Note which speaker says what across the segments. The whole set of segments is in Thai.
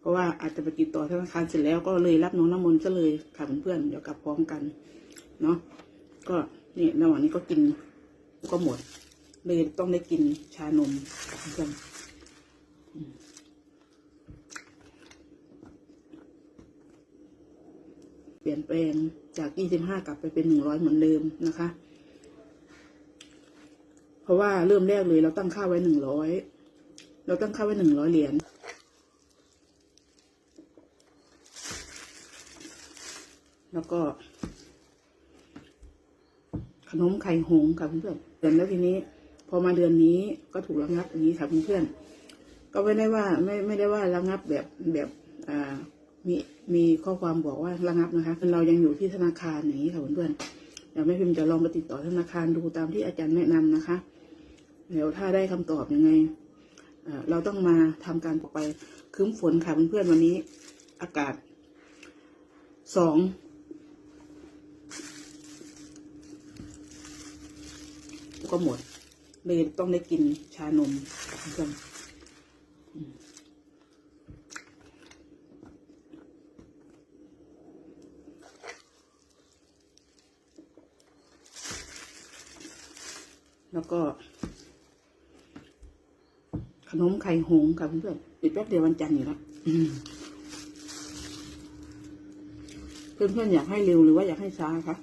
Speaker 1: เพราะว่าอาจจะไปติดต่อธนาคารเสร็จแล้วก็เลยรับน้องน้ำมนต์ซะเลยค่ะเพื่อนๆเดี๋ยวกลับพร้อมกัน เนาะก็นี่ระหว่างนี้ก็กินก็หมดเลยต้องได้กินชานมเพื่อนเปลี่ยนแปลงจาก 25 กลับไปเป็น 100 เหมือนเดิมนะคะ เพราะว่าเริ่มแรกเลยเราตั้งค่าไว้ 100 เราตั้งค่าไว้ 100 เหรียญ แล้วก็ ขนมไข่หงค่ะเพื่อนเดือนแล้วทีนี้ พอมาเดือนนี้ก็ถูกระงับอย่างนี้ค่ะเพื่อนก็ไม่ได้ว่าไม่ไม่ได้ว่าระงับแบบแบบอ่ามีมีข้อความบอกว่าระงับนะคะเรายังอยู่ที่ธนาคารอย่างนี้ค่ะเพื่อนเดี๋ยวแม่พิมพ์จะลองไปติดต่อธนาคารดูตามที่อาจารย์แนะนำนะคะเดี๋ยวถ้าได้คำตอบยังไงเราต้องมาทำการต่อไปคืมฝนค่ะเพื่อนๆวันนี้อากาศสอง ก็หมดเลยต้องได้กินชานมเพื่อนแล้วก็ ขนมไข่หงค่ะเพื่อนๆอีกแป๊บเดียววันจันทร์อยู่แล้วเพื่อนๆอยากให้เร็วหรือว่าอยากให้ช้าคะ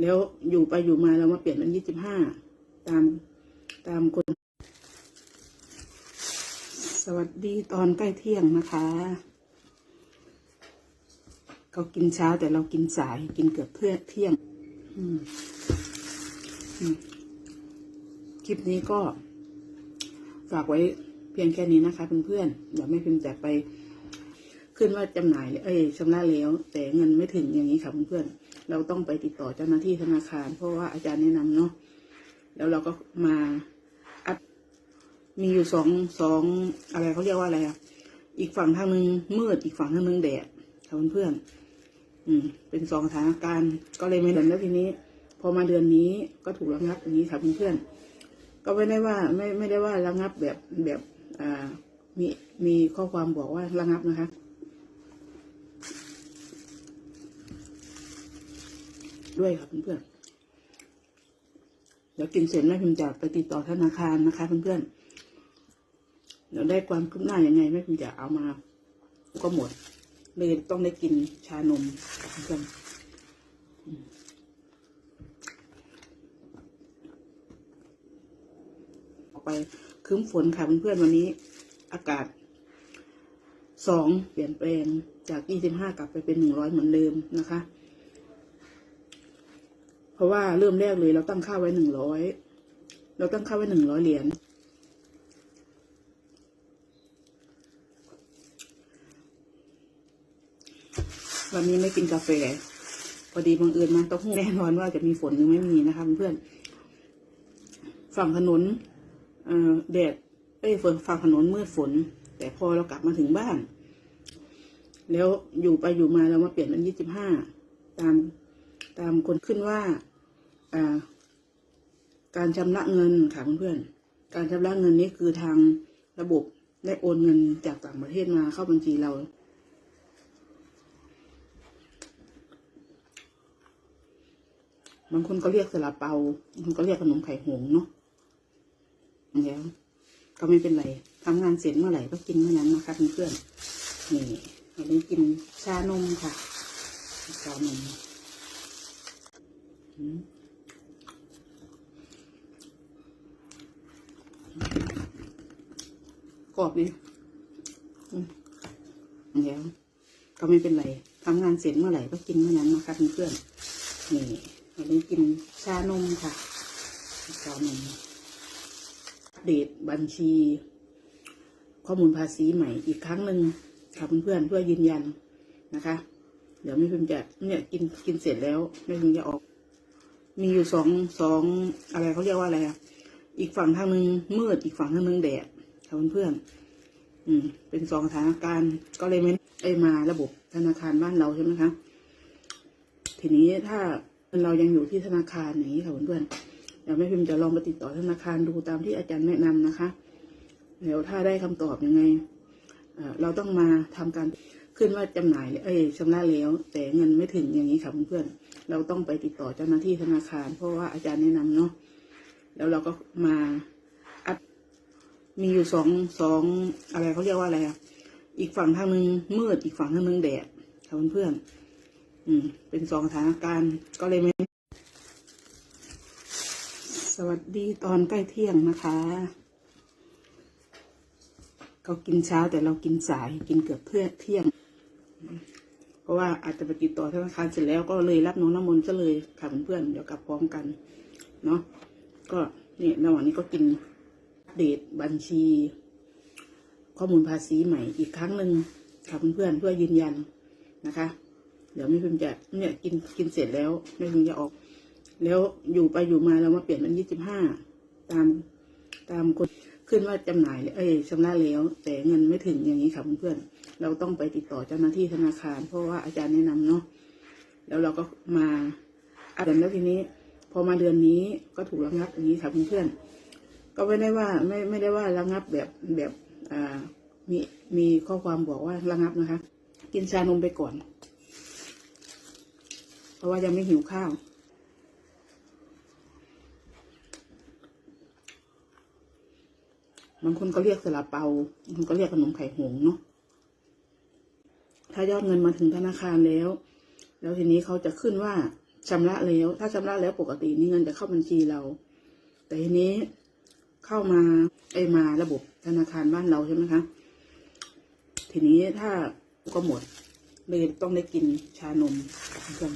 Speaker 1: แล้วอยู่ไปอยู่มาเรามาเปลี่ยนเป็นยี่สิบห้าตามตามคน สวัสดีตอนใกล้เที่ยงนะคะเขากินเช้าแต่เรากินสายกินเกือบเพื่อเที่ยงคลิปนี้ก็ ฝากไว้เพียงแค่นี้นะคะเพื่อนๆเดี๋ยวแม่พิมพ์จะไปขึ้นว่าจำหน่าย เอ้ยชำระแล้ว แต่เงินไม่ถึงอย่างนี้ค่ะเพื่อนๆ เราต้องไปติดต่อเจ้าหน้าที่ธนาคาร เพราะว่าอาจารย์แนะนำเนาะแล้วเราก็มาอัพมีอยู่สองสองอะไรเขาเรียกว่าอะไรอะอีกฝั่งทางนึงมืดอีกฝั่งทางนึงแดดค่ะเพื่อนๆอืม เป็นสองสถานการณ์ก็เลยไม่เดินแล้วทีนี้ พอมาเดือนนี้ก็ถูกระงับอย่างนี้ค่ะเพื่อนๆก็ไม่ได้ว่าไม่ไม่ได้ว่าระงับแบบแบบอ่ามีมีข้อความบอกว่าระงับนะคะ ด้วยค่ะเพื่อนๆเดี๋ยวกินเสร็จแม่พิมจะไปติดต่อธนาคารนะคะเพื่อนๆเดี๋ยวได้ความคืบหน้ายังไงแม่พิมจะเอามา ก็หมดเลยต้องได้กินชานมเพื่อนออกไปคืมฝนค่ะเพื่อนๆวันนี้ อากาศสองเปลี่ยนแปลงจากยี่สิบห้ากลับไปเป็นหนึ่งร้อยเหมือนเดิมนะคะ ราะว่าเริ่มแรกเลยเราตั้งค่าไว้หนึ่งร้อยเราตั้งค่าไว้หนึ่งร้อยเหรียญวันนี้ไม่กินกาแฟ พอดีบังเอิญมาต้องแน่นอนว่าจะมีฝนหรือไม่มีนะคะเพื่อนฝั่งถนนเออแดดเอ้ยฝนฝั่งถนนมืดฝน แต่พอเรากลับมาถึงบ้าน แล้วอยู่ไปอยู่มาเรามาเปลี่ยนเป็นยี่สิบห้าตามตามคนขึ้นว่า การชำระเงินค่ะเพื่อนๆการชำระเงินนี้คือทางระบบได้โอนเงินจากต่างประเทศมาเข้าบัญชีเรา บางคนก็เรียกสลาเปาบางคนก็เรียกขนมไข่หงเนาะแล้วก็ไม่เป็นไรทำงานเสร็จเมื่อไหร่ก็กินเมื่อนั้นนะคะเพื่อนๆนี่อันนี้กินชานมค่ะชานมอืม กรอบดีอืมแล้วก็ไม่เป็นไรทำงานเสร็จเมื่อไหร่ก็กินเมื่อนั้นนะคะเพื่อนๆนี่อันนี้กินชานมค่ะชานมเดตบัญชี ข้อมูลภาษีใหม่อีกครั้งหนึ่งค่ะเพื่อนๆเพื่อยืนยันนะคะ เดี๋ยวไม่พิมจะเนี่ยกินกินเสร็จแล้วไม่พิมจะออก มีอยู่สองสองอะไรเขาเรียกว่าอะไรอะ อีกฝั่งทางหนึ่งมืดอีกฝั่งทางหนึ่งแดดค่ะเพื่อนๆอืม เป็นสองสถานการณ์ก็เลยไม่ได้มาระบบธนาคารบ้านเราใช่ไหมคะทีนี้ถ้าเรายังอยู่ที่ธนาคารอย่างนี้ค่ะเพื่อนๆเดี๋ยวแม่พิมพ์จะลองไปติดต่อธนาคารดูตามที่อาจารย์แนะนำนะคะเดี๋ยวถ้าได้คำตอบยังไงเราต้องมาทำการขึ้นว่าจำหน่าย เอ้ยชำระแล้ว แต่เงินไม่ถึงอย่างนี้ค่ะเพื่อนๆเราต้องไปติดต่อเจ้าหน้าที่ธนาคาร เพราะว่าอาจารย์แนะนำเนาะ แล้วเราก็มาอัดมีอยู่สองสองอะไรเขาเรียกว่าอะไรอะอีกฝั่งทางนึงมืดอีกฝั่งทางนึงแดดค่ะเพื่อนๆอืม เป็นสองสถานการณ์ก็เลยไม่สวัสดีตอนใกล้เที่ยงนะคะเขากินเช้าแต่เรากินสายกินเกือบเพื่อเที่ยง เพราะว่าอาจจะไปติดต่อธนาคารเสร็จแล้วก็เลยรับน้องน้ำมนต์ซะเลยค่ะเพื่อนๆเดี๋ยวกลับพร้อมกัน เนาะ ก็เนี่ยระหว่างนี้ก็กินอัปเดตบัญชี ข้อมูลภาษีใหม่อีกครั้งหนึ่งค่ะเพื่อนๆเพื่อยืนยันนะคะ เดี๋ยวแม่พิมจะเนี่ยกินกินเสร็จแล้วแม่พิมจะออก แล้วอยู่ไปอยู่มาเรามาเปลี่ยนเป็นยี่สิบห้าตามตามกฎขึ้นว่าจำหน่ายเอ้ยชำระแล้ว แต่เงินไม่ถึงอย่างนี้ค่ะเพื่อนๆเราต้องไปติดต่อเจ้าหน้าที่ธนาคาร เพราะว่าอาจารย์แนะนำเนาะแล้วเราก็มาอัดแล้วทีนี้ พอมาเดือนนี้ก็ถูกระงับอย่างนี้ค่ะเพื่อนๆก็ไม่ได้ว่าไม่ไม่ได้ว่าระงับแบบแบบอ่ามีมีข้อความบอกว่าระงับนะคะ กินชานมไปก่อน เพราะว่ายังไม่หิวข้าวบางคนก็เรียกสลาเปาบางคนก็เรียกขนมไข่หงเนาะ ถ้ายอดเงินมาถึงธนาคารแล้ว แล้วทีนี้เขาจะขึ้นว่า ชำระแล้ว ถ้าชำระแล้วปกตินี่เงินจะเข้าบัญชีเรา แต่ทีนี้เข้ามาไอมาระบบธนาคารบ้านเราใช่ไหมคะ ทีนี้ถ้าก็หมดเลยต้องได้กินชานมเพื่อน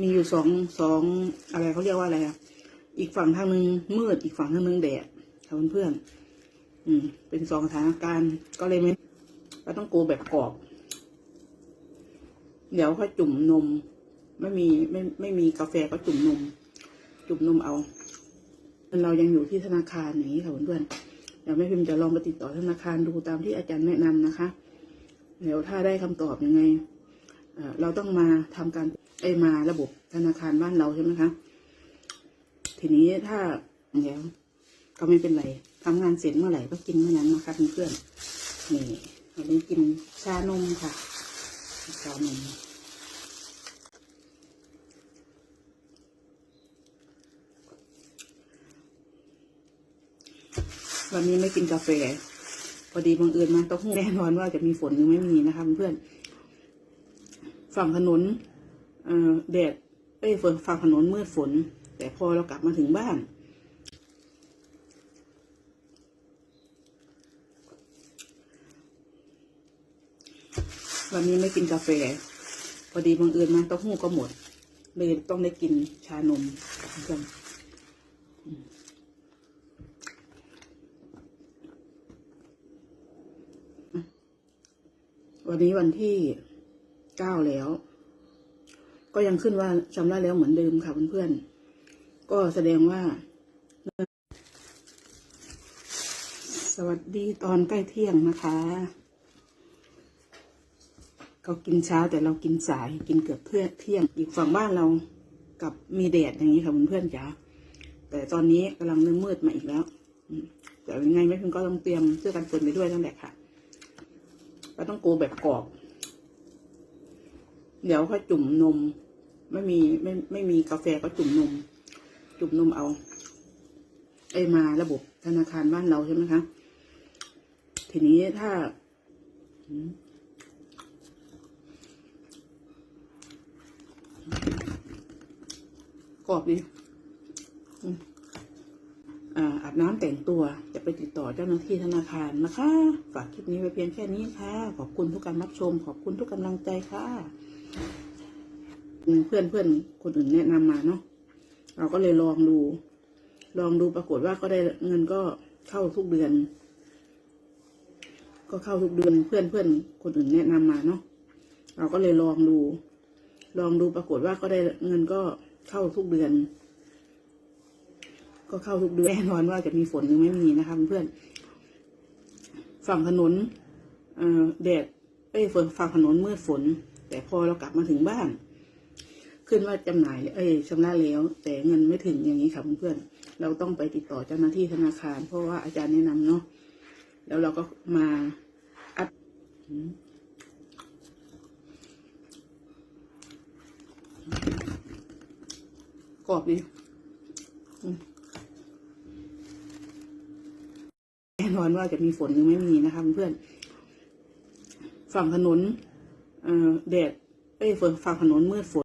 Speaker 1: มีอยู่สองสองอะไรเขาเรียกว่าอะไรอะ อีกฝั่งทางนึงมืดอีกฝั่งทางนึงแดดค่ะเพื่อนๆ อืม เป็นสองสถานการณ์ก็เลยไม่ก็ต้องโกแบบกรอบ เดี๋ยวค่อยจุ่มนม ไม่มีไม่ไม่มีกาแฟก็จุ่มนม จุ่มนมเอาเรายังอยู่ที่ธนาคารอย่างนี้ค่ะเพื่อนๆเดี๋ยวแม่พิมพ์จะลองไปติดต่อธนาคารดูตามที่อาจารย์แนะนำนะคะ เดี๋ยวถ้าได้คำตอบยังไงเอเราต้องมาทำการไอมาระบบธนาคารบ้านเราใช่ไหมคะ ทีนี้ถ้าแล้ว ก็ไม่เป็นไรทำงานเสร็จเมื่อไหร่ก็กินเมื่อนั้นนะคะเพื่อนๆนี่วันนี้กินชานมค่ะชานมวันนี้ไม่กินกาแฟ พอดีบังเอิญมาต้องแน่นอนว่าจะมีฝนหรือไม่มีนะคะเพื่อนฝั่งถนนเอ่อแดดเอ้ยฝนฝั่งถนนมืดฝน แต่พอเรากลับมาถึงบ้าน วันนี้ไม่กินกาแฟ พอดีบังเอิญมาเต้าหู้ก็หมดเลยต้องได้กินชานมเพื่อนวันนี้วันที่เก้าแล้ว ก็ยังขึ้นว่าชำระแล้วเหมือนเดิมค่ะเพื่อนๆ ก็แสดงว่า สวัสดีตอนใกล้เที่ยงนะคะ เขากินเช้าแต่เรากินสายกินเกือบเพื่อเที่ยง อีกฝั่งบ้านเรากับมีแดดอย่างนี้ค่ะเพื่อนๆจ๋าแต่ตอนนี้กำลังเริ่มมืดมาอีกแล้วแต่ยังไงไม่เพิ่งก็ต้องเตรียมเสื้อกันฝนไปด้วยนั่นแหละค่ะก็ต้องโกแบบกรอบ เดี๋ยวค่อยจุ่มนม ไม่มีไม่ไม่มีกาแฟก็จุ่มนม จุ่มนมเอาไอมาระบบธนาคารบ้านเราใช่ไหมคะ ทีนี้ถ้าอืม กรอบดีอืมอ่าอาบน้ำแต่งตัวจะไปติดต่อเจ้าหน้าที่ธนาคารนะคะ ฝากคลิปนี้ไว้เพียงแค่นี้ค่ะ ขอบคุณทุกการรับชม ขอบคุณทุกกำลังใจค่ะ เพื่อนเพื่อนคนอื่นแนะนำมาเนาะเราก็เลยลองดู ลองดูปรากฏว่าก็ได้เงินก็เข้าทุกเดือน ก็เข้าทุกเดือนเพื่อนเพื่อนคนอื่นแนะนำมาเนาะเราก็เลยลองดู ลองดูปรากฏว่าก็ได้เงินก็ เข้าทุกเดือน ก็เข้าทุกเดือนแน่นอนว่าจะมีฝนหรือไม่มีนะคะเพื่อนฝั่งถนนเอ่อแดดเอ้ยฝนฝั่งถนนมืดฝน แต่พอเรากลับมาถึงบ้าน ขึ้นว่าจำหน่าย เอ้ยชำระแล้ว แต่เงินไม่ถึงอย่างนี้ค่ะเพื่อนเราต้องไปติดต่อเจ้าหน้าที่ธนาคาร เพราะว่าอาจารย์แนะนำเนาะแล้วเราก็มาอัดอืม กรอบดีแน่นอนว่าจะมีฝนหรือไม่มีนะคะเพื่อนฝั่งถนนเอ่อแดดเอ้ยฝนฝั่งถนนมืดฝน